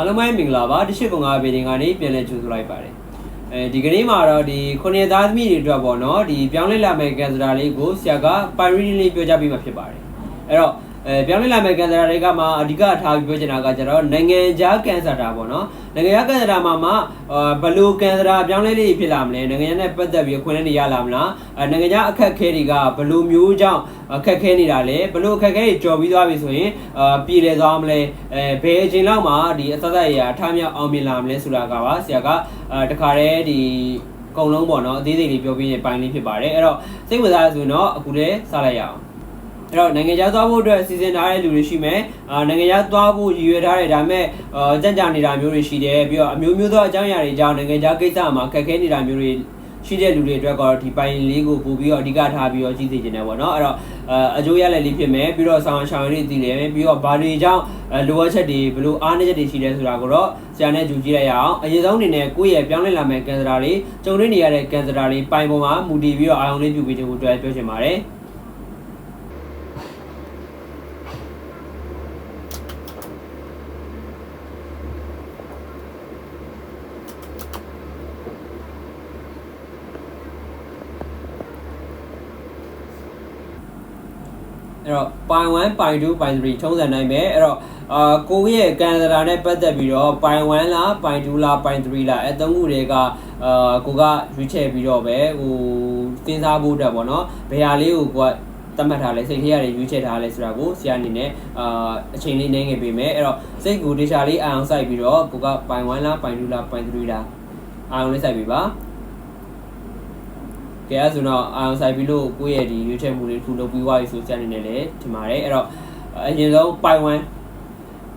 အားလုံးပဲမင်္ဂလာပါတရှိကုံငါဗီဒီယိုကနေပြန်လည်ကြိုဆိုလိုက်ပါတယ်အဲဒီကနေ့မှာတော့ဒီခုနှစ်သားသမီးတွေအတွက်ပေါ့နော်ဒီပြောင်းလဲလာမယ့်ကန်စတာလေးကိုဆရာကပိုင်ရီလေးပြောကြပေးမှာဖြစ်ပါတယ်အဲ့တော့ အဲပြောင်းလဲလာမယ့်ကန်စတာတွေကမှအဓိကထားပြီးပြောချင်တာကကျတော့နိုင်ငံခြားကန်စတာပေါ့နော်နိုင်ငံခြားကန်စတာမှာမှဘလို့ကန်စတာပြောင်းလဲလေးဖြစ်လာမလဲနိုင်ငံခြားနဲ့ပတ်သက်ပြီးခွင့်နဲ့ရလာမလားအဲနိုင်ငံခြားအခက်ခဲတွေကဘလို့မျိုးကြောင့်အခက်ခဲနေတာလဲဘလို့အခက်ခဲတွေကြော်ပြီးသွားပြီဆိုရင်အာပြည်လဲသွားမလဲအဲဘယ်အချိန်လောက်မှဒီအသက်သက်အရာအထားမြောက်အောင်မြင်လာမလဲဆိုတာကပါဆရာကအဲတခါတည်းဒီအကုန်လုံးပေါ့နော်အသေးစိတ်လေးပြောပြတဲ့ပိုင်းလေးဖြစ်ပါတယ်အဲ့တော့စိတ်ဝင်စားရဆိုရင်တော့အခုလည်းစလိုက်ရအောင် အဲ့တော့နိုင်ငံခြားသွားဖို့အတွက်စီစဉ်ထားတဲ့လူတွေရှိမယ်အာနိုင်ငံခြားသွားဖို့ရည်ရွယ်ထားတယ်ဒါပေမဲ့အာကြံ့ကြာနေတာမျိုးတွေရှိတယ်ပြီးတော့အမျိုးမျိုးသောအကြောင်းအရာတွေကြောင့်နိုင်ငံခြားကိစ္စမှာခက်ခဲနေတာမျိုးတွေရှိတဲ့လူတွေအတွက်ကတော့ဒီပိုင်းလေးကိုပို့ပြီးတော့အဓိကထားပြီးတော့ကြီးသိနေတယ်ပေါ့နော်အဲ့တော့အကျိုးရလည်လေးဖြစ်မယ်ပြီးတော့ဆောင်းရှောင်းလေးတည်တယ်ပြီးတော့ဘာတွေကြောင့်လိုအပ်ချက်တွေဘယ်လိုအားနည်းချက်တွေရှိလဲဆိုတာကိုတော့ဆရာနဲ့ကြူကြည့်ရအောင်အရင်ဆုံးအနေနဲ့ကိုယ့်ရဲ့ပြောင်းလဲလာမယ့်ကန်စတာလေးကြုံတွေ့နေရတဲ့ကန်စတာလေးပိုင်းပေါ်မှာမူတည်ပြီးတော့အာရုံလေးပြုပြီးတဲ့အတွက်ပြောချင်ပါတယ် အဲ့တော့ pi 1 pi 2 pi 3ထုံးစံနိုင်မယ်အဲ့တော့အာကိုရဲ့ကန်စတာနဲ့ပတ်သက်ပြီးတော့ pi 1လား pi 2လား pi 3လားအဲသုံးခုတွေကအာကိုကရွေးချယ်ပြီးတော့ပဲဟိုစဉ်းစားဖို့အတွက်ပေါ့နော်ဘယ်ဟာလေးကိုကိုကတတ်မှတ်ထားလဲစိတ်ထဲရတယ်ရွေးချယ်ထားလဲဆိုတာကိုဆရာအနေနဲ့အာအချိန်လေးနေငယ်ပေးမယ်အဲ့တော့စိတ်ကိုဒေတာလေးအာအောင်စိုက်ပြီးတော့ကိုက pi 1လား pi 2လား pi 3လားအာအောင်လေးစိုက်ပြီးပါ ကဲအဲဆိုတော့အာရုံဆိုင်ပြီးလို့ကိုယ့်ရဲ့ဒီရွေးချယ်မှုတွေတစ်ခုလုပ်ပြီးသွားပြီဆိုစတဲ့အနေနဲ့လည်းထင်ပါတယ်အဲ့တော့အရင်ဆုံးပိုင်ဝမ်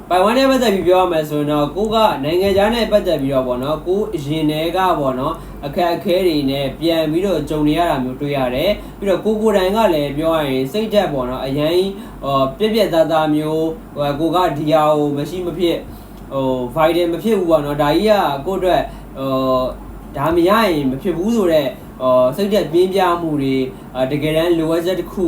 ပိုင်ဝမ်နဲ့ပတ်သက်ပြီးပြောရမယ်ဆိုရင်တော့ကိုကနိုင်ငံခြားနဲ့ပတ်သက်ပြီးတော့ဗောနော်ကိုအရင်တည်းကဗောနော်အခက်အခဲတွေနဲ့ပြန်ပြီးတော့ကြုံနေရတာမျိုးတွေ့ရတယ်ပြီးတော့ကိုကိုတိုင်ကလည်းပြောရရင်စိတ်သက်ဗောနော်အရင်ဟောပြက်ပြက်သားသားမျိုးဟိုကိုကဒီဟာကိုမရှိမဖြစ်ဟို vital မဖြစ်ဘူးဗောနော်ဒါကြီးကကိုအတွက်ဟိုဒါမရရင်မဖြစ်ဘူးဆိုတော့အော် စိတ်သက်ပြင်းပြမှုတွေတကယ်တမ်းလိုအပ်ချက်တစ်ခု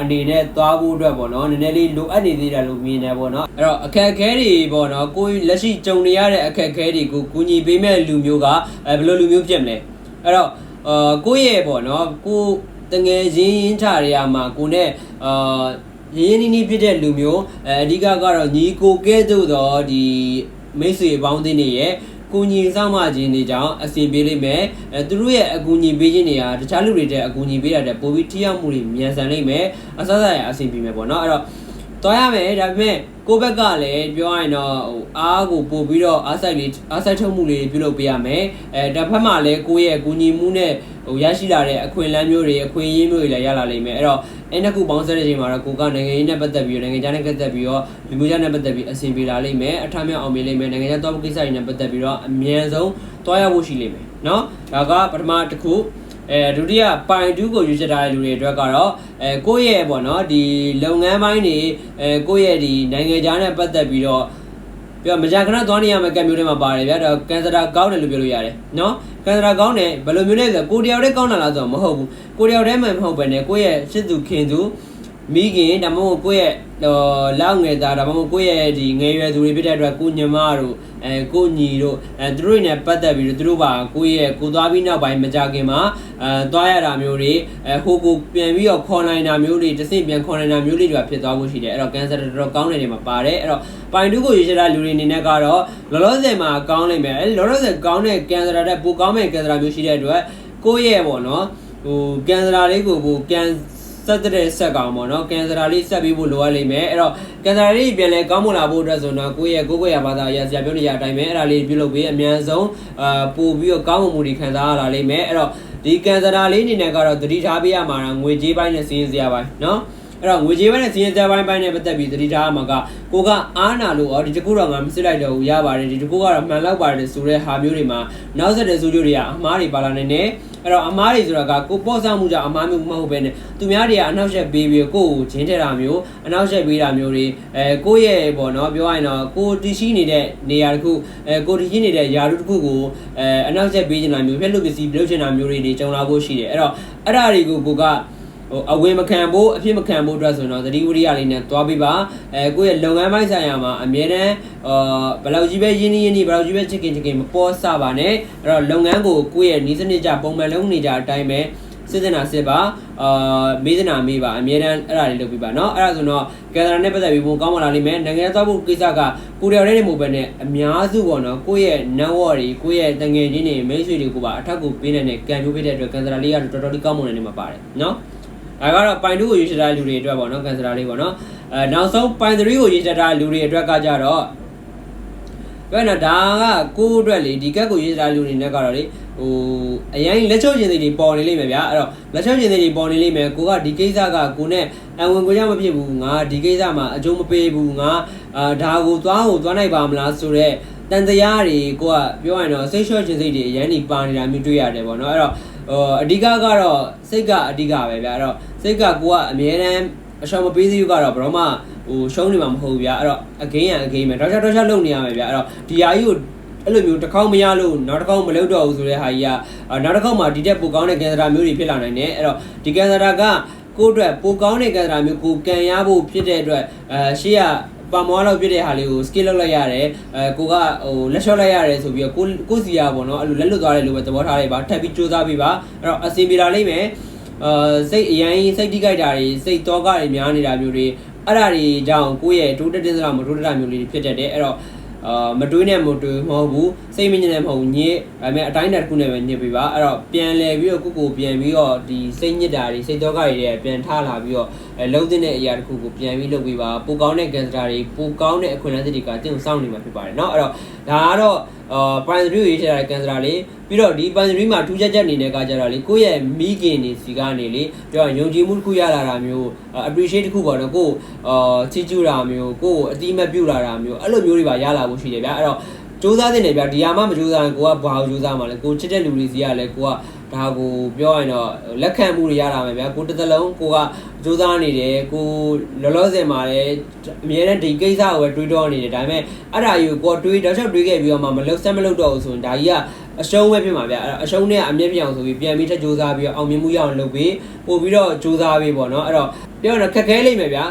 အနေနဲ့သွားဖို့အတွက်ပေါ့နော်နည်းနည်းလေးလိုအပ်နေသေးတယ်လို့မြင်တယ်ပေါ့နော်အဲ့တော့အခက်အခဲတွေပေါ့နော်ကိုယ်လက်ရှိကြုံနေရတဲ့အခက်အခဲတွေကိုကူညီပေးမဲ့လူမျိုးကဘယ်လိုလူမျိုးဖြစ်မလဲအဲ့တော့အာကိုယ့်ရဲ့ပေါ့နော်ကိုတငယ်ချင်းရင်းချတွေကမှာကိုနဲ့အာရင်းရင်းနှီးနှီးဖြစ်တဲ့လူမျိုးအဲအဓိကကတော့ညီကိုကဲသို့တော့ဒီမိတ်ဆွေပေါင်းသင်းတွေရဲ့ ကူညီဆောင်မခြင်းတွေကြောင့်အစီပေးလိမ့်မယ်အဲသူတို့ရဲ့အကူအညီပေးခြင်းတွေကတခြားလူတွေတဲ့အကူအညီပေးတာတဲ့ပိုပြီးထိရောက်မှုတွေမြန်ဆန်လိမ့်မယ်အစစရအစီပေးမယ်ပေါ့နော်အဲ့တော့တွားရမယ်ဒါပေမဲ့ကိုဘက်ကလည်းပြောရရင်တော့ဟိုအားကိုပို့ပြီးတော့အားဆိုင်လေးအားဆိုင်ထုတ်မှုလေးပြုလုပ်ပေးရမယ်အဲတစ်ဖက်မှာလည်းကိုယ့်ရဲ့အကူအညီမှုနဲ့ဟိုရရှိလာတဲ့အခွင့်အလမ်းမျိုးတွေအခွင့်အရေးမျိုးတွေလည်းရလာလိမ့်မယ်အဲ့တော့ အဲနှစ်ခုပေါင်းစပ်တဲ့ချိန်မှာတော့ကိုကနိုင်ငံရေးနဲ့ပတ်သက်ပြီးနိုင်ငံခြားနဲ့ပတ်သက်ပြီးတော့လူမျိုးခြားနဲ့ပတ်သက်ပြီးအဆင်ပြေလာလိမ့်မယ်အထမြောက်အောင်မြင်လိမ့်မယ်နိုင်ငံခြားသွားဖို့ကိစ္စတွေနဲ့ပတ်သက်ပြီးတော့အမြန်ဆုံးသွားရဖို့ရှိလိမ့်မယ်နော်ဒါကပထမတစ်ခုအဲဒုတိယပိုင်တူးကိုယူချက်ထားတဲ့လူတွေအတွက်ကတော့အဲကိုယ့်ရဲ့ပေါ့နော်ဒီလုပ်ငန်းပိုင်းတွေအဲကိုယ့်ရဲ့ဒီနိုင်ငံခြားနဲ့ပတ်သက်ပြီးတော့ ပြမကြခဏသွားနေရမယ့်ကံမျိုးတွေမှာပါတယ်ဗျာဒါကန်စတာကောင်းတယ်လို့ပြောလို့ရတယ်နော်ကန်စတာကောင်းတယ်ဘယ်လိုမျိုးလဲဆိုတော့ကိုတယောက်တည်းကောင်းတာလားဆိုတော့မဟုတ်ဘူးကိုတယောက်တည်းမှမဟုတ်ပဲねကိုယ့်ရဲ့ရှစ်သူခင်သူ မိခင်ဒါမှမဟုတ်ကိုယ့်ရဲ့ဟိုလောက်ငယ်သားဒါမှမဟုတ်ကိုယ့်ရဲ့ဒီငယ်ရွယ်သူတွေဖြစ်တဲ့အတွက်ကိုညမတို့အဲကိုညီတို့အဲသူတို့တွေနဲ့ပတ်သက်ပြီးတော့သူတို့ပါကိုယ့်ရဲ့ကိုသွားပြီးနောက်ပိုင်းမကြခင်မှာအဲသွားရတာမျိုးတွေအဲဟိုကိုပြန်ပြီးတော့ခေါ်နိုင်တာမျိုးတွေတစ်ဆင့်ပြန်ခေါ်နိုင်တာမျိုးတွေဖြစ်သွားဖို့ရှိတယ်အဲ့တော့ကန်ဆာတော်တော်ကောင်းတဲ့နေရာမှာပါတယ်အဲ့တော့ပိုင်တူးကိုရွေးချယ်တာလူတွေအနေနဲ့ကတော့လောလောဆယ်မှာကောင်းနိုင်မယ်အဲလောလောဆယ်ကောင်းတဲ့ကန်ဆာတဲ့ပိုကောင်းမဲ့ကန်ဆာမျိုးရှိတဲ့အတွက်ကိုယ့်ရဲ့ပေါ့နော်ဟိုကန်ဆာလေးကိုကိုကန် ဆက်တဲ့ဆက်ကောင်ပေါ့နော်ကန်ဆာလေးဆက်ပြီးဖို့လိုအပ်လိမ့်မယ်အဲ့တော့ကန်ဆာလေးပြန်လဲကောင်းမွန်လာဖို့အတွက်ဆိုတော့ကိုယ့်ရဲ့ကိုယ့်ကိုယ်ရဘာသာအရာဆရာပြောနေကြအတိုင်းပဲအဲ့ဒါလေးပြုလုပ်ပြီးအများဆုံးအာပို့ပြီးတော့ကောင်းမွန်မှုတွေခံစားရလာလိမ့်မယ်အဲ့တော့ဒီကန်ဆာလေးအနေနဲ့ကတော့သတိထားပေးရမှာငွေကြေးပိုင်းနဲ့စီးရင်စရာပိုင်းနော် အဲ့တော့ငွေကြေးပိုင်းနဲ့စီးရင်စရာပိုင်းပိုင်းနဲ့ပတ်သက်ပြီးသတိထားရမှာကကိုကအားနာလို့ဩဒီတကူတော့ငါမစစ်လိုက်တော့ဘူးရပါတယ်ဒီတကူကတော့မှန်လောက်ပါတယ်ဆိုတဲ့ဟာမျိုးတွေမှာနောက်ဆက်တဲ့ဆိုးကျိုးတွေကအမှားတွေပါလာနေတယ်အဲ့တော့အမားတွေဆိုတာကကိုပေါ့ဆောင်မှုကြောင့်အမားမျိုးမဟုတ်ပဲနဲ့သူများတွေကအနောက်ရှက်ပေးပြီးကိုယ့်ကိုဂျင်းထဲတာမျိုးအနောက်ရှက်ပေးတာမျိုးတွေအဲကိုယ့်ရဲ့ပေါ့နော်ပြောရရင်တော့ကိုတရှိနေတဲ့နေရာတစ်ခုအဲကိုတရှိနေတဲ့ယာရုတစ်ခုကိုအဲအနောက်ရှက်ပေးချင်တာမျိုးဖက်လို့ပစ္စည်းပြုတ်ချင်တာမျိုးတွေနေကြုံလာဖို့ရှိတယ်အဲ့တော့အဲ့ဒါတွေကိုကိုက ဟ ဟိုအဝင်မခံဖို့အဖြစ်မခံဖို့အတွက်ဆိုတော့သတိဝိရိယလေးနဲ့သွားပေးပါအဲကိုယ့်ရဲ့လုပ်ငန်းပိုင်းဆိုင်ရာမှာအမြဲတမ်းအာဘယ်လောက်ကြီးပဲရင်းနှီးရင်းနှီးဘယ်လောက်ကြီးပဲချစ်ခင်ချစ်ခင်မပေါ်ဆပါနဲ့အဲ့တော့လုပ်ငန်းကိုကိုယ့်ရဲ့နီးစနစ်ကြပုံမှန်လုပ်နေကြအတိုင်းပဲစစ်စင်တာစစ်ပါအာမေးစနာမေးပါအမြဲတမ်းအဲ့ဒါလေးလုပ်ပြပါเนาะအဲ့ဒါဆိုတော့ကင်စတာနဲ့ပတ်သက်ပြီးပုံကောင်းမလာလိမ့်မယ်နိုင်ငံသားဖို့ကိစ္စကကိုရီးယားနဲ့မဟုတ်ဘဲနဲ့အများစုပေါ့နော်ကိုယ့်ရဲ့ network တွေကိုယ့်ရဲ့တငယ်ချင်းတွေမိတ်ဆွေတွေကိုပါအထက်ကိုပေးနေတဲ့ကံပြိုးပေးတဲ့အတွက်ကင်စတာလေးကတော်တော်လေးကောင်းမွန်တဲ့နေမှာပါတယ်เนาะ ဒါကတော့ပိုင်2ကိုရွေးချယ်ထားတဲ့လူတွေအတွက်ပေါ့နော်ကန်ဆလာလေးပေါ့နော်အဲနောက်ဆုံးပိုင်3ကိုရွေးချယ်ထားတဲ့လူတွေအတွက်ကကြတော့ပြောရင်တော့ဒါကကိုယ့်အတွက်လေဒီကက်ကိုရွေးချယ်ထားတဲ့လူတွေနဲ့ကတော့လေဟိုအရင်လက်ချုပ်ကျင်စိတ်တွေပေါ်နေလိမ့်မယ်ဗျာအဲ့တော့လက်ချုပ်ကျင်စိတ်တွေပေါ်နေလိမ့်မယ်ကိုကဒီကိစ္စကကိုနဲ့အဝင်ကိုရမဖြစ်ဘူးငါဒီကိစ္စမှာအကျိုးမပေးဘူးငါအာဒါကိုသွားကိုသွားနိုင်ပါမလားဆိုတော့တန်တရားတွေကိုကပြောရရင်တော့စိတ်လျှော့ခြင်းစိတ်တွေအရင်နေပါနေတာမျိုးတွေ့ရတယ်ပေါ့နော်အဲ့တော့ ဟိုအဓိကကတော့စိတ်ကအဓိကပဲဗျာအဲ့တော့စိတ်ကကိုကအမြဲတမ်းအရှောင်မပေးသေးဘူးကတော့ဘယ်တော့မှဟိုရှုံးနေမှာမဟုတ်ဘူးဗျာအဲ့တော့အဂိမ်းရအဂိမ်းပဲတော့ချက်တော့ချက်လုံနေရမယ်ဗျာအဲ့တော့ဒီဟာကြီးကိုအဲ့လိုမျိုးတစ်ခေါက်မရလို့နောက်တစ်ခေါက်မလုပ်တော့ဘူးဆိုတဲ့ဟာကြီးကအာနောက်တစ်ခေါက်မှာဒီတက်ပိုကောင်းတဲ့ကင်ဆာမျိုးတွေဖြစ်လာနိုင်တယ်အဲ့တော့ဒီကင်ဆာကကိုယ့်အတွက်ပိုကောင်းတဲ့ကင်ဆာမျိုးကိုကန်ရဖို့ဖြစ်တဲ့အတွက်အဲရှေ့က ပါမောလောက်ပြတဲ့ဟာလေးကို scale လုပ်လိုက်ရတယ်အဲကိုကဟိုလက်လျှော့လိုက်ရတယ်ဆိုပြီးတော့ကိုကိုစီရပါတော့အဲ့လိုလက်လွတ်သွားတယ်လို့ပဲသဘောထားလိုက်ပါထပ်ပြီးစူးစမ်းပေးပါအဲ့တော့အစီပြေလာလိမ့်မယ်အာစိတ်အရင်စိတ်တိကြိုက်တာတွေစိတ်တော့ကတွေများနေတာမျိုးတွေအဲ့ဒါတွေကြောင့်ကိုယ့်ရဲ့တိုးတက်တဲ့စရာမတိုးတက်တာမျိုးလေးတွေဖြစ်တတ်တယ်အဲ့တော့အာမတွေးနဲ့မတွေးမဟုတ်ဘူး စိတ်မညစ်နဲ့မဟုတ်ဘူးညစ်ဒါပေမဲ့အတိုင်းအတာတစ်ခုနဲ့ပဲညစ်ပေးပါအဲ့တော့ပြန်လဲပြီးတော့ကိုကိုပြန်ပြီးတော့ဒီစိတ်ညစ်တာတွေစိတ်တော့ကတွေပြန်ထားလာပြီးတော့အဲလုံးတဲ့အရာတစ်ခုကိုပြန်ပြီးလုပ်ပေးပါပိုကောင်းတဲ့ကန်စတာတွေပိုကောင်းတဲ့အခွင့်အလမ်းတွေကတင့်ကိုစောင့်နေမှာဖြစ်ပါတယ်เนาะအဲ့တော့ဒါကတော့အာ primary ကိုရေးချတဲ့ကန်စတာလေးပြီးတော့ဒီ primary မှာထူးခြားချက်အနေနဲ့ကကြတော့လေကိုယ့်ရဲ့မိခင်တွေစီကနေလေပြောရင်ယုံကြည်မှုတစ်ခုရလာတာမျိုး appreciate တစ်ခုပေါ့နော်ကိုယ်အာချီးကျူးတာမျိုးကိုယ်အတိမတ်ပြုလာတာမျိုးအဲ့လိုမျိုးတွေပါရလာဖို့ရှိတယ်ဗျာအဲ့တော့ စူးစမ်းနေတယ်ဗျာဒီဟာမှမစူးစမ်းရင်ကိုကဘာကိုစူးစမ်းမှာလဲကိုချစ်တဲ့လူတွေစီကလည်းကိုကဒါကိုပြောရင်တော့လက်ခံမှုတွေရလာမယ်ဗျာကိုတစ်သလုံးကိုကစူးစမ်းနေတယ်ကိုလောလောဆယ်မှာလည်းအများနဲ့ဒီကိစ္စကိုပဲတွေးတောနေတယ်ဒါပေမဲ့အဲ့ဒါကြီးကိုကိုတွေးတော့ချက်တွေးခဲ့ပြီးတော့မှမလုပ်ဆက်မလုပ်တော့ဘူးဆိုရင်ဒါကြီးကအရှုံးပဲဖြစ်မှာဗျအဲ့အရှုံးနဲ့အမြင့်ပြအောင်ဆိုပြီးပြန်ပြီးထပ်စူးစမ်းပြီးတော့အောင်မြင်မှုရအောင်လုပ်ပြီးပို့ပြီးတော့စူးစမ်းပြီးပေါ့နော်အဲ့တော့ပြောရင်တော့ခက်ခဲလိမ့်မယ်ဗျာ